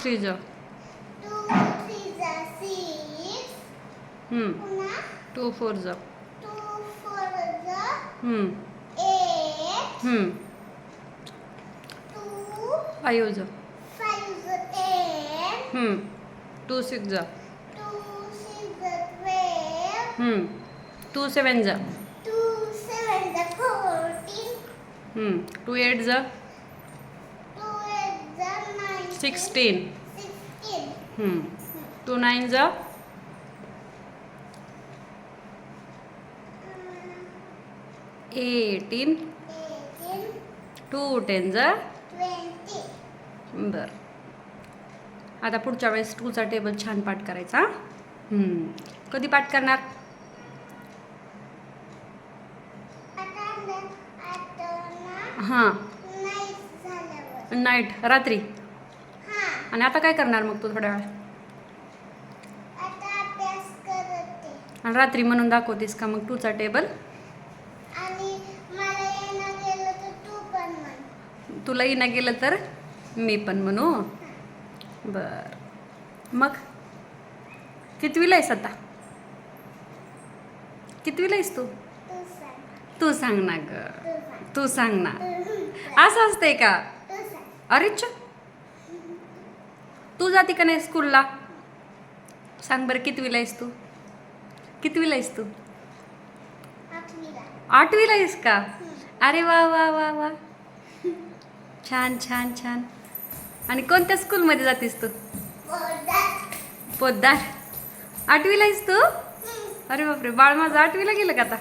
Three ज two three a six. पुन्हा two four ज two four is a eight. Two five ज five a ten. Two six ज Two six a twelve. Two seven ज Two seven a fourteen. Two eight ज Two eight is a nineteen. Sixteen. Two nine ज eighteen. Two ten ज. बर आता पुढच्या वेळेस टूचा टेबल छान पाठ करायचा हम्म. कधी पाठ करणार हां. नाईट रात्री. आणि आता काय करणार मग तू थोड्या वेळ. आणि रात्री म्हणून दाखवतेस का मग टूचा टेबल तुला येणं गेलं तर मी पण म्हणू? बर. मग? कितवीला आहेस आता? कितवीला आहेस तू? तू सांग. ना ग. तू सांग. ना. असं असतंय का? सांग. अरेच तू जाती का नाही स्कूलला? सांग बरं कितवीला आहेस तू? कितवीला आहेस तू? आठवीला. आहेस का? अरे वा वा वा वा. छान छान छान. आणि कोणत्या स्कूलमध्ये जातेस तू. पोद्दार. आठवीला आहेस तू? अरे बापरे बाळ माझं आठवीला गेलं का आता?